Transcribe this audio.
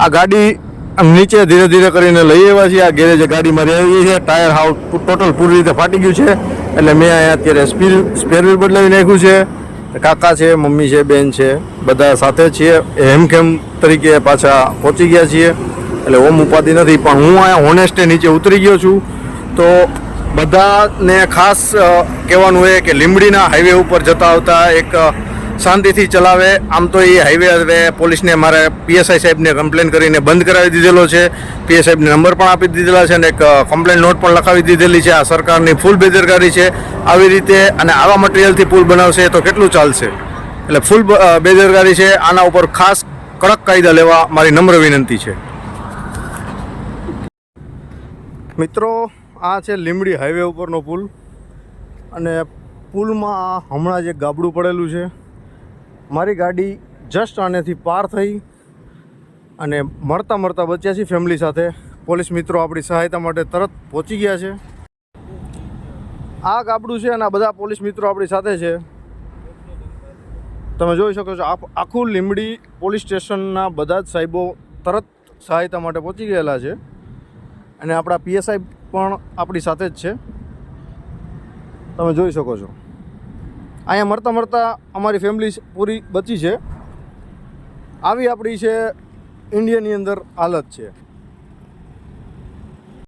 આ ગાડી નીચે ધીરે ધીરે કરીને લઈ આવ્યા છીએ. આ ગેરેજ ગાડીમાં રહી છે. ટાયર હાવ ટોટલ પૂરી રીતે ફાટી ગયું છે. એટલે મેં અહીંયા અત્યારે સ્પીર સ્પેર વ્હીલ બદલાવી નાખ્યું છે. કાકા છે, મમ્મી છે, બેન છે, બધા સાથે છીએ. હેમખેમ તરીકે પાછા પહોંચી ગયા છીએ. એટલે ઓમ ઉપાધિ નથી. પણ હું અહીંયા હોનેસ્ટે નીચે ઉતરી ગયો છું. તો બધાને ખાસ કહેવાનું એ કે લીંબડીના હાઈવે ઉપર જતા આવતા એક શાંતિથી ચલાવે. આમ તો એ હાઈવે હવે પોલીસને મારે પીએસઆઈ સાહેબને કમ્પ્લેન કરીને બંધ કરાવી દીધેલો છે. પીએસ સાહેબને નંબર પણ આપી દીધેલા છે અને એક કમ્પ્લેન નોટ પણ લખાવી દીધેલી છે. આ સરકારની ફૂલ બેદરકારી છે. આવી રીતે અને આવા મટીરિયલથી પુલ બનાવશે તો કેટલું ચાલશે? એટલે ફૂલ બેદરકારી છે. આના ઉપર ખાસ કડક કાયદા લેવા મારી નમ્ર વિનંતી છે. મિત્રો, આ છે લીંબડી હાઈવે ઉપરનો પુલ. અને પુલમાં હમણાં જ ગાબડું પડેલું છે મારી ગાડી જસ્ટ આનેથી પાર થઈ અને મળતા મળતા બચ્યા છીએ ફેમિલી સાથે. પોલીસ મિત્રો આપણી સહાયતા માટે તરત પહોંચી ગયા છે. આ ગાબડું છે અને આ બધા પોલીસ મિત્રો આપણી સાથે છે. તમે જોઈ શકો છો આખું લીંબડી પોલીસ સ્ટેશનના બધા જ સાહેબો તરત સહાયતા માટે પહોંચી ગયેલા છે. અને આપણા પીએસઆઈ પણ આપણી સાથે જ છે. તમે જોઈ શકો છો. અહીંયા મળતા મળતા અમારી ફેમિલી પૂરી બચી છે. આવી આપણી છે ઇન્ડિયાની અંદર હાલત છે.